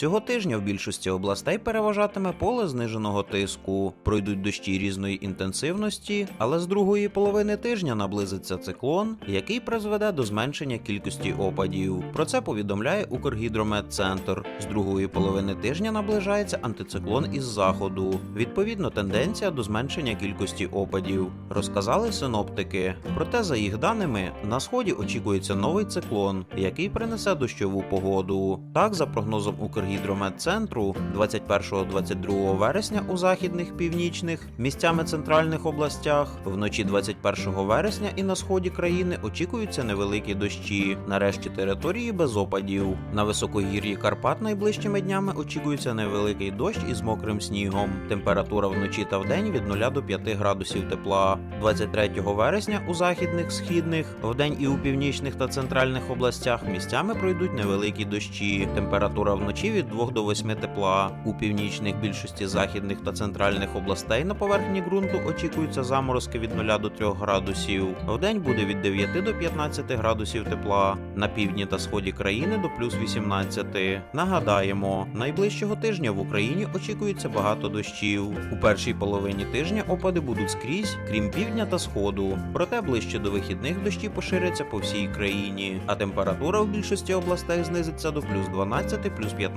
Цього тижня в більшості областей переважатиме поле зниженого тиску. Пройдуть дощі різної інтенсивності, але з другої половини тижня наблизиться циклон, який призведе до зменшення кількості опадів. Про це повідомляє Укргідрометцентр. З другої половини тижня наближається антициклон із заходу. Відповідно, тенденція до зменшення кількості опадів. Розказали синоптики. Проте, за їх даними, на сході очікується новий циклон, який принесе дощову погоду. Так, за прогнозом Укргідрометцентру, 21-22 вересня у західних північних місцями центральних областях, вночі 21 вересня і на сході країни очікуються невеликі дощі. Нарешті території без опадів. На високогір'ї Карпат найближчими днями очікується невеликий дощ із мокрим снігом. Температура вночі та вдень від 0 до 5 градусів тепла. 23 вересня у західних східних, вдень і у північних та центральних областях місцями пройдуть невеликі дощі. Температура вночі від 2 до 8 тепла. У північних більшості західних та центральних областей на поверхні ґрунту очікуються заморозки від 0 до 3 градусів. Вдень буде від 9 до 15 градусів тепла. На півдні та сході країни до плюс 18. Нагадаємо, найближчого тижня в Україні очікується багато дощів. У першій половині тижня опади будуть скрізь, крім півдня та сходу. Проте ближче до вихідних дощі поширяться по всій країні, а температура в більшості областей знизиться до плюс 12, плюс